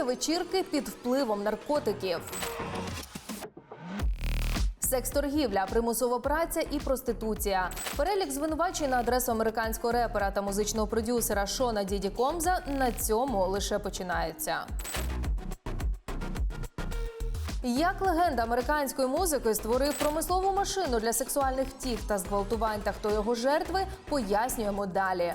Білі вечірки під впливом наркотиків. Секс-торгівля, примусова праця і проституція. Перелік звинувачень на адресу американського репера та музичного продюсера Шона Діді Комза на цьому лише починається. Як легенда американської музики створив промислову машину для сексуальних втіх та зґвалтувань та хто його жертви, пояснюємо далі.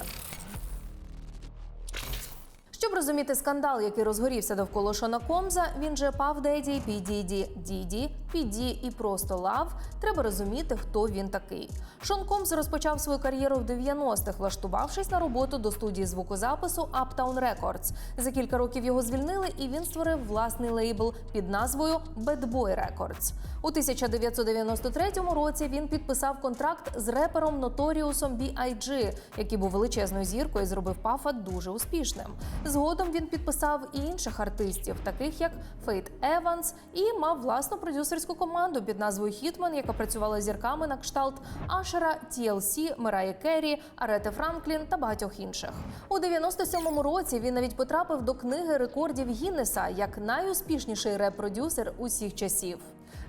Щоб розуміти скандал, який розгорівся довкола Шона Комза, він же Пав Деді, Пі Діді, Діді, Пі і просто Лав. Треба розуміти, хто він такий. Шон Комз розпочав свою кар'єру в 90-х, влаштувавшись на роботу до студії звукозапису Uptown Records. За кілька років його звільнили, і він створив власний лейбл під назвою Bad Boy Records. У 1993 році він підписав контракт з репером Notorious B.I.G., який був величезною зіркою і зробив Пафа дуже успішним. Згодом він підписав і інших артистів, таких як Фейт Еванс, і мав власну продюсерську команду під назвою Хітман, яка працювала зірками на кшталт Ашера, TLC, Мераї Керрі, Арети Франклін та багатьох інших. У 97-му році він навіть потрапив до книги рекордів Гіннеса як найуспішніший реп-продюсер усіх часів.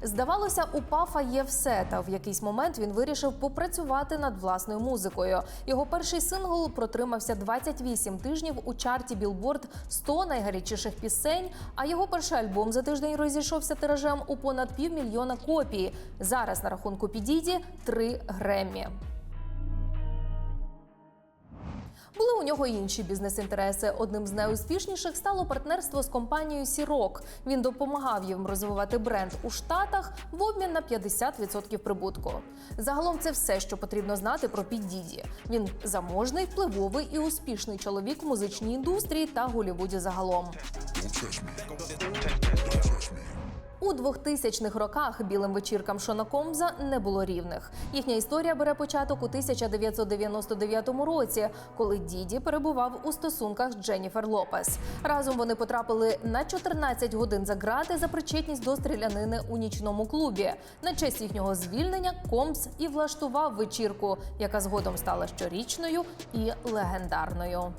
Здавалося, у Пафа є все, та в якийсь момент він вирішив попрацювати над власною музикою. Його перший сингл протримався 28 тижнів у чарті Billboard 100 найгарячіших пісень. А його перший альбом за тиждень розійшовся тиражем у понад півмільйона копій. Зараз на рахунку Підіді три Греммі. Були у нього інші бізнес-інтереси. Одним з найуспішніших стало партнерство з компанією Сірок. Він допомагав їм розвивати бренд у Штатах в обмін на 50% прибутку. Загалом це все, що потрібно знати про Піддіді. Він заможний, впливовий і успішний чоловік в музичній індустрії та Голлівуді загалом. У 2000-х роках білим вечіркам Шона Комза не було рівних. Їхня історія бере початок у 1999 році, коли Діді перебував у стосунках з Дженніфер Лопес. Разом вони потрапили на 14 годин за грати за причетність до стрілянини у нічному клубі. На честь їхнього звільнення Комз і влаштував вечірку, яка згодом стала щорічною і легендарною.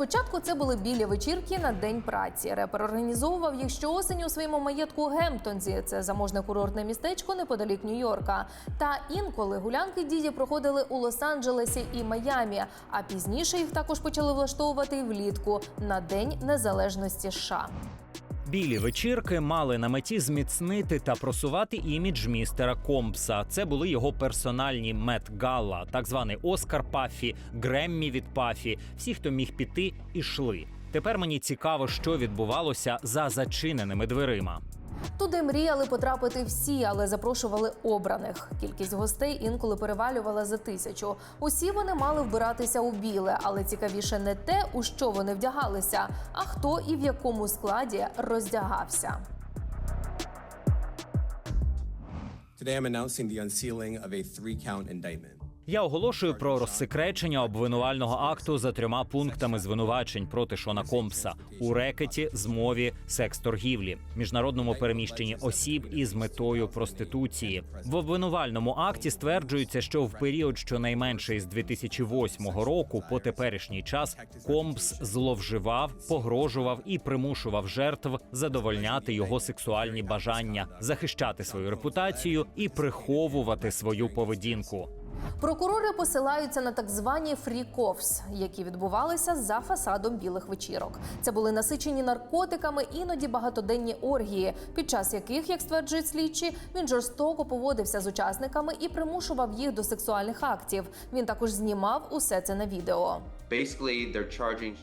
Спочатку це були білі вечірки на день праці. Репер організовував їх щоосені у своєму маєтку Гемптонзі. Це заможне курортне містечко неподалік Нью-Йорка. Та інколи гулянки діді проходили у Лос-Анджелесі і Майамі. А пізніше їх також почали влаштовувати влітку на День Незалежності США. Білі вечірки мали на меті зміцнити та просувати імідж містера Компса. Це були його персональні Мет-Гала, так званий Оскар Паффі, Греммі від Паффі. Всі, хто міг піти, ішли. Тепер мені цікаво, що відбувалося за зачиненими дверима. Туди мріяли потрапити всі, але запрошували обраних. Кількість гостей інколи перевалювала за тисячу. Усі вони мали вбиратися у біле, але цікавіше не те, у що вони вдягалися, а хто і в якому складі роздягався. Today I'm announcing the unsealing of a three count indictment. Я оголошую про розсекречення обвинувального акту за трьома пунктами звинувачень проти Шона Компса у рекеті, змові, секс-торгівлі, міжнародному переміщенні осіб із метою проституції. В обвинувальному акті стверджується, що в період щонайменше із 2008 року по теперішній час Компс зловживав, погрожував і примушував жертв задовольняти його сексуальні бажання, захищати свою репутацію і приховувати свою поведінку. Прокурори посилаються на так звані фріковс, які відбувалися за фасадом білих вечірок. Це були насичені наркотиками, іноді багатоденні оргії, під час яких, як стверджують слідчі, він жорстоко поводився з учасниками і примушував їх до сексуальних актів. Він також знімав усе це на відео.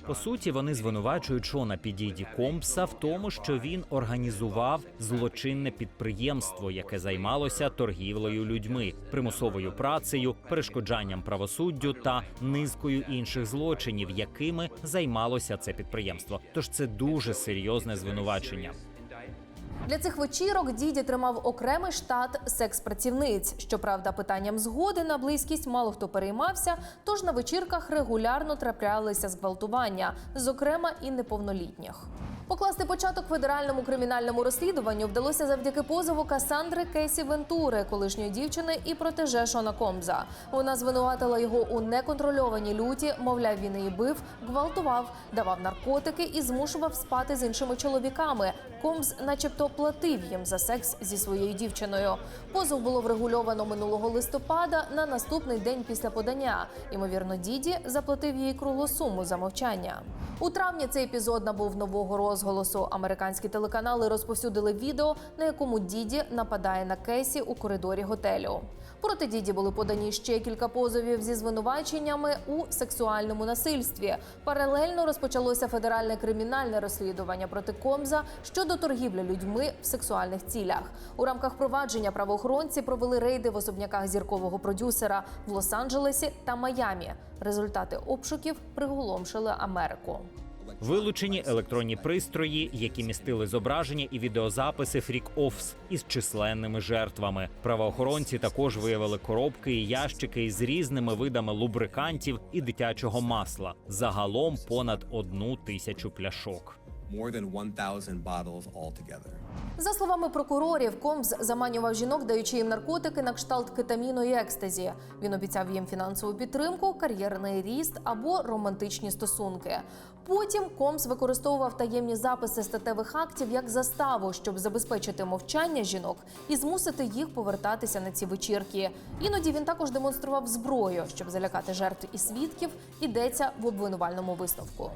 По суті, вони звинувачують Шона Підіді Компса в тому, що він організував злочинне підприємство, яке займалося торгівлею людьми, примусовою працею, перешкоджанням правосуддю та низкою інших злочинів, якими займалося це підприємство. Тож це дуже серйозне звинувачення. Для цих вечірок діді тримав окремий штат секс-працівниць. Щоправда, питанням згоди на близькість мало хто переймався, тож на вечірках регулярно траплялися зґвалтування, зокрема і неповнолітніх. Покласти початок федеральному кримінальному розслідуванню вдалося завдяки позову Касандри Кейсі Вентури, колишньої дівчини і протеже Шона Комза. Вона звинуватила його у неконтрольованій люті, мовляв, він її бив, гвалтував, давав наркотики і змушував спати з іншими чоловіками. Комз, начебто, платив їм за секс зі своєю дівчиною. Позов було врегульовано минулого листопада на наступний день після подання. Ймовірно, діді заплатив їй круглу суму за мовчання. У травні цей епізод набув нового розголосу. Американські телеканали розповсюдили відео, на якому діді нападає на Кейсі у коридорі готелю. Проти діді були подані ще кілька позовів зі звинуваченнями у сексуальному насильстві. Паралельно розпочалося федеральне кримінальне розслідування проти Комза щодо торгівлі людьми в сексуальних цілях. У рамках провадження правоохоронці провели рейди в особняках зіркового продюсера в Лос-Анджелесі та Майамі. Результати обшуків приголомшили Америку. Вилучені електронні пристрої, які містили зображення і відеозаписи фрік-офс із численними жертвами. Правоохоронці також виявили коробки і ящики із різними видами лубрикантів і дитячого масла. Загалом понад одну тисячу пляшок. More than 1,000 bottles altogether. За словами прокурорів, Комз заманював жінок, даючи їм наркотики на кшталт кетаміну і екстазі. Він обіцяв їм фінансову підтримку, кар'єрний ріст або романтичні стосунки. Потім Комз використовував таємні записи статевих актів як заставу, щоб забезпечити мовчання жінок і змусити їх повертатися на ці вечірки. Іноді він також демонстрував зброю, щоб залякати жертв і свідків. Йдеться в обвинувальному висновку.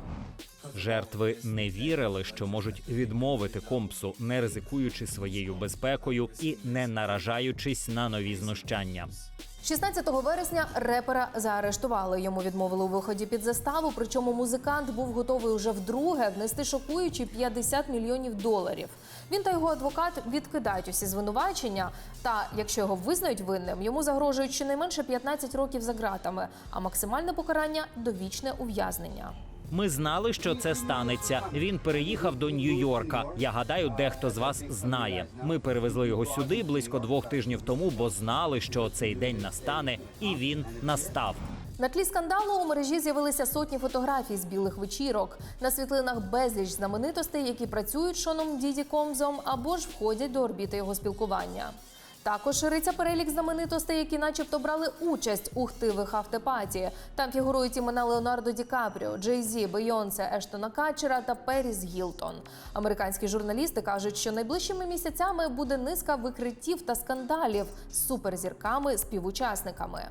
Жертви не вірили, що можуть відмовити компсу, не ризикуючи своєю безпекою і не наражаючись на нові знущання. 16 вересня репера заарештували. Йому відмовили у виході під заставу. Причому музикант був готовий уже вдруге внести шокуючі 50 мільйонів доларів. Він та його адвокат відкидають усі звинувачення. Та якщо його визнають винним, йому загрожують щонайменше 15 років за ґратами, а максимальне покарання довічне ув'язнення. Ми знали, що це станеться. Він переїхав до Нью-Йорка. Я гадаю, дехто з вас знає. Ми перевезли його сюди близько двох тижнів тому, бо знали, що цей день настане, і він настав. На тлі скандалу у мережі з'явилися сотні фотографій з білих вечірок. На світлинах безліч знаменитостей, які працюють Шоном Діді Комзом або ж входять до орбіти його спілкування. Також шириться перелік знаменитостей, які, начебто, брали участь у хтивих автопаті. Там фігурують імена Леонардо Ді Капріо, Джей Зі, Бейонсе, Ештона Качера та Періс Гілтон. Американські журналісти кажуть, що найближчими місяцями буде низка викриттів та скандалів з суперзірками, співучасниками.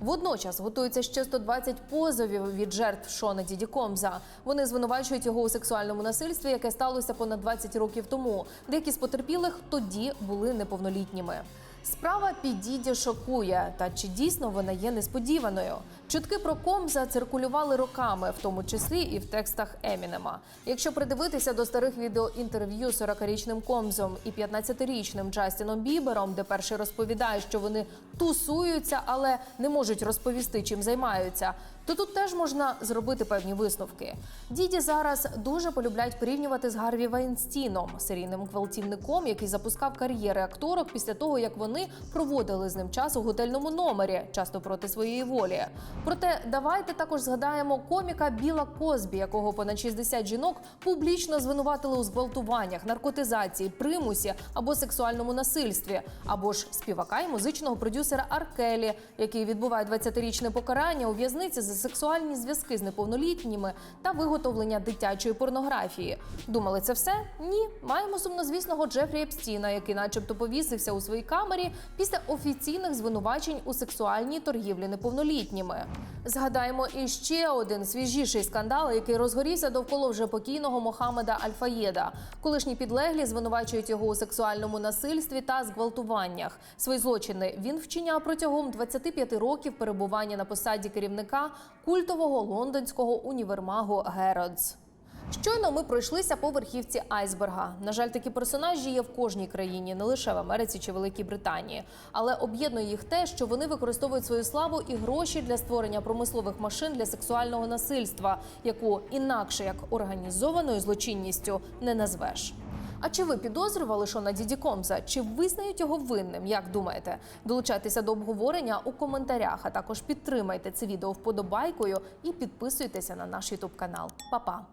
Водночас готується ще 120 позовів від жертв Шона Діді Комза. Вони звинувачують його у сексуальному насильстві, яке сталося понад 20 років тому. Деякі з потерпілих тоді були неповнолітніми. Справа Підіді шокує, та чи дійсно вона є несподіваною? Чутки про Комза циркулювали роками, в тому числі і в текстах Емінема. Якщо придивитися до старих відеоінтерв'ю з 40-річним Комзом і 15-річним Джастіном Бібером, де перший розповідає, що вони тусуються, але не можуть розповісти, чим займаються, то тут теж можна зробити певні висновки. Діді зараз дуже полюбляють порівнювати з Гарві Вайнстіном, серійним гвалтівником, який запускав кар'єри акторок після того, як вони проводили з ним час у готельному номері, часто проти своєї волі. Проте давайте також згадаємо коміка Біла Козбі, якого понад 60 жінок публічно звинуватили у зґвалтуваннях, наркотизації, примусі або сексуальному насильстві, або ж співака і музичного продюсера Аркелі, який відбуває 20-річне покарання у в'язниці за сексуальні зв'язки з неповнолітніми та виготовлення дитячої порнографії. Думали, це все? Ні, маємо сумнозвісного Джефрі Епстіна, який, начебто, повісився у своїй камері після офіційних звинувачень у сексуальній торгівлі неповнолітніми. Згадаємо і ще один свіжіший скандал, який розгорівся довкола вже покійного Мохамеда Альфаєда. Колишні підлеглі звинувачують його у сексуальному насильстві та зґвалтуваннях. Свої злочини він вчиняв протягом 25 років перебування на посаді керівника культового лондонського універмагу Геродс. Щойно ми пройшлися по верхівці айсберга. На жаль, такі персонажі є в кожній країні, не лише в Америці чи Великій Британії. Але об'єднує їх те, що вони використовують свою славу і гроші для створення промислових машин для сексуального насильства, яку інакше як організованою злочинністю не назвеш. А чи ви підозрювали що на Діді Комза? Чи визнають його винним? Як думаєте? Долучайтеся до обговорення у коментарях, а також підтримайте це відео вподобайкою і підписуйтеся на наш Ютуб канал. Па-па!